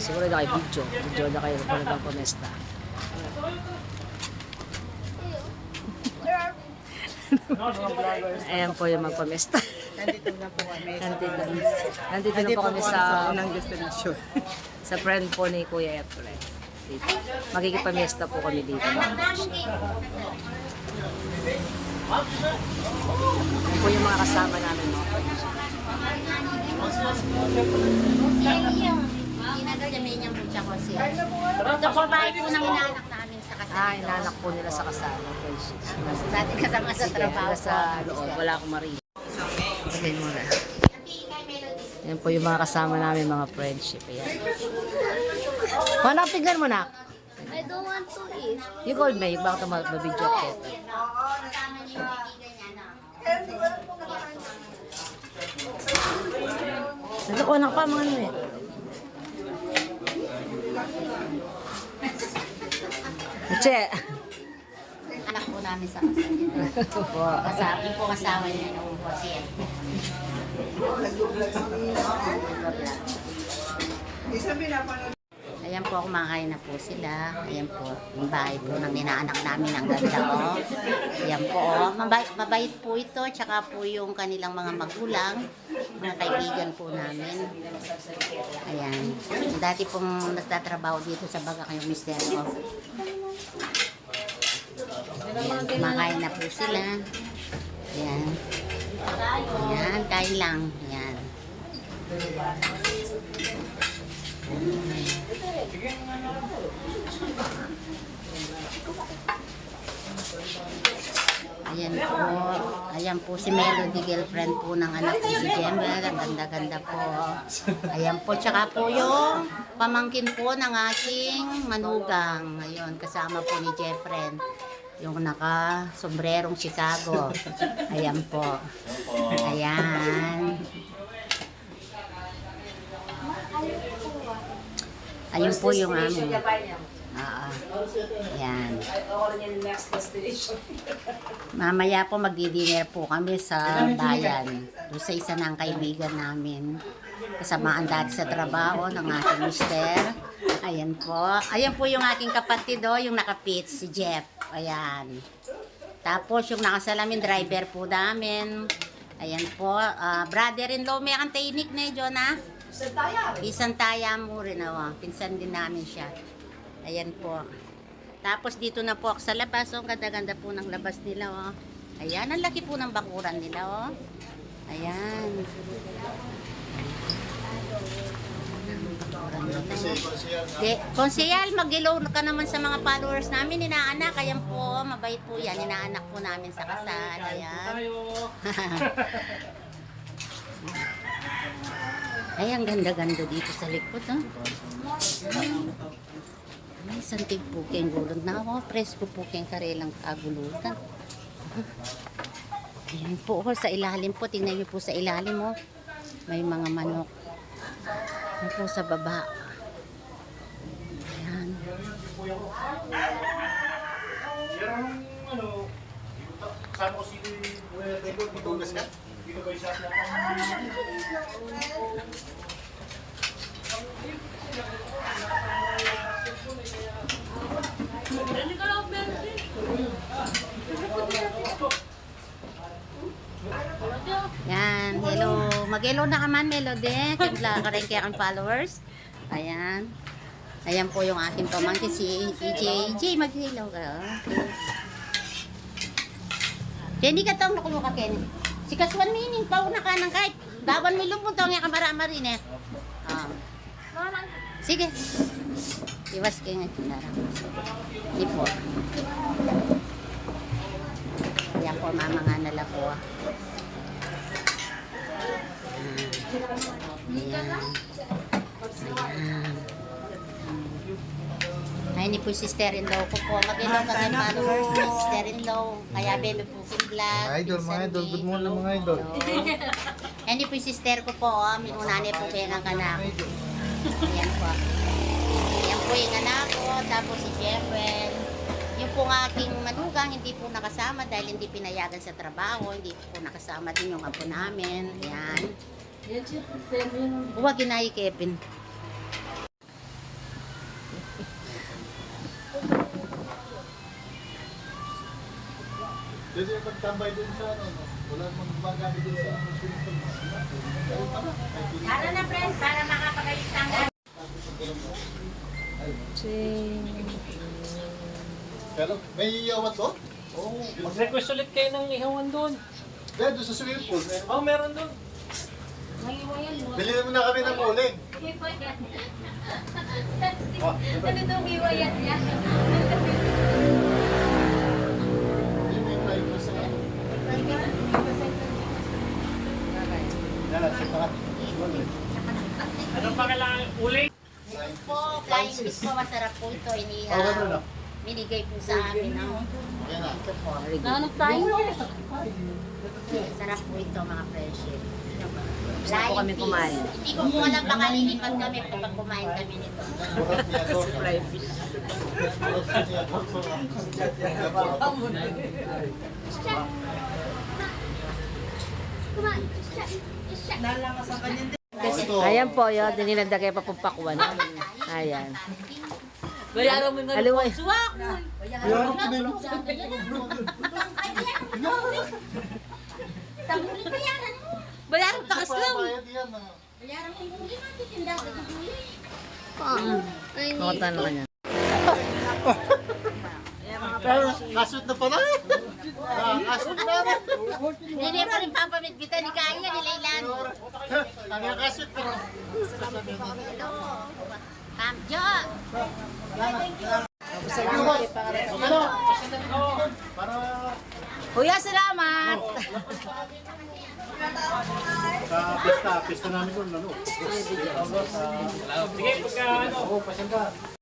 siguro na kayo video. Video na kayo kung ano pamesta. Ayan po yung magpamesta. Nandito na po kami. Nandito, nandito na po kami sa, sa unang destination. sa friend po ni Kuya Efren. Dito. Magkikipamiesta po kami dito. Yan po yung mga kasama namin mga friends. Ginagawa niya mucha ko siya. Ito po bahay po ng inaanak namin sa kasal. Ah, inanak po nila sa kasama. friendship. Dati kasama sa trabaho. sa loob. Wala akong marinig. Okay, muna. Yan po yung mga kasama namin, mga friendship. Ayan. Paano tignan mo na? I don't want to eat. You called me, bakit mabidyo ko? Ito ko anak pa mga ano eh. Che. Anak po namin sa. Kasama, yung po kasawa niya nung po siya. Ayan po, kumakain na po sila. Ayan po, yung bahay po ng ninaanak namin ang ganda oh. Ayan po, oh. Mabait, mabait po ito, tsaka po yung kanilang mga magulang, mga kaibigan po namin. Ayan. Dati pong nagtatrabaho dito sa baga kayong mister ko. Ayan, kumakain na po sila. Ayan. Ayan, kain lang. Ayan. Ayan po. Ayan po si Melody, girlfriend po ng anak ko si Jemel. Ang ganda-ganda po. Ayan po. Tsaka po yung pamangkin po ng aking manugang. Ayun, kasama po ni Jeffren. Yung naka sombrerong Chicago. Ayan po. Ayan. Ayun po yung amin. Oo. Ayan. Mamaya po magdi-dinner po kami sa bayan. Doon sa isa ng kaibigan namin. Kasamaan dati sa trabaho ng aking mister. Ayan po. Ayan po yung aking kapatid o, yung nakapit, si Jeff. Ayan. Tapos yung nakasalamin driver po namin. Ayan po. ah, brother-in-law, may ang tainik na eh, Jonah. Isang taya mo rin ako. Pinsan din namin siya. Ayan po. Tapos dito na po ako sa labas. Oh, ganda-ganda po ng labas nila. Oh. Ayan, ang laki po ng bakuran nila. Oh. Ayan. De, konsehal, mag-hello ka naman sa mga followers namin, inaanak. Ayan po, mabait po yan. Inaanak po namin sa kasal. Ayan. Ay, ang ganda-ganda dito sa likod, oh. Santig po kayong gulod na ako. Presko po kayong karelang kagulutan. Ayan po, oh, sa ilalim po. Tingnan niyo po sa ilalim, oh. May mga manok. Ayan po sa baba. Ayan. Yan, hello. Na ka man, Melody. Kaya ka rin kaya kang followers. Ayan. Ayan po yung aking pamangkin, si EJ. EJ, mag-hello ka. Okay. Kenny ka tawag na kumuha ka, Kenny. Si Kaswan Mining, pauna ka ng kahit. Dawan mo lumpong tawag nga kamarama rin eh. Ah. Sige. Iwas kayo nga. Hindi po. Ayan po, mama nga nala po. ah. Ayan. Ayan. Ay, ni po sister-in-law ko po. Mag-ilaw ka ng followers ni sister-in-law. Kaya bebe po yung vlog. Mga idol, mga idol. Good morning mga idol. Yan ni po sister ko po. Oh. Minunani po kayo ng anak. Ayan po. Ayan po yung anak ko. Tapos si Jeffrey pong aking manugang hindi po nakasama dahil hindi pinayagan sa trabaho, hindi po nakasama din yung apo namin. Ayan. Huwag ginayi, Kevin. Kasi yung pagtambay dun sa ano, wala mang bagay dun sa ano, Tara na, friends, para makapagalitang. Ching. Pero may iyawan to? Oo, mag-request ulit kayo ng ihawan doon. Dahil doon sa swimming pool. eh. Oo, meron doon. Bili mo na kami ng uling. Yun ko sa ano. Yan, check na. Ano pa kailangan? Uling? Po, flying fish po, masarap po ito. Oh, ano Inihaw. Binigay po sa amin. No? Ito po. Nahanap tayo. Sarap po ito, mga friendship. Gusto po kami kumain. Hindi ko po alam baka lilipat kami kapag kumain kami nito. Niya to. Ayan po yun, dinilagay pa pong pakwan. Ayan. Bayaran mo na Aliway. Yan, kinay mo. Tabuli pa yan, ano? Bayaran takas lang. Ah. Bayaran ko yung huli natin, tinda sa huli. Makutan na kanya. Pero, kasut na pala. Ah, kasut na rin. Hindi pa rin papamit-bitan ni Kaya, ni Laylan. Ang kasut pero. Hello. Kamjo. Ano? Para Kuya, salamat! sa pista, pista namin doon, ano? Sige, pagka ano.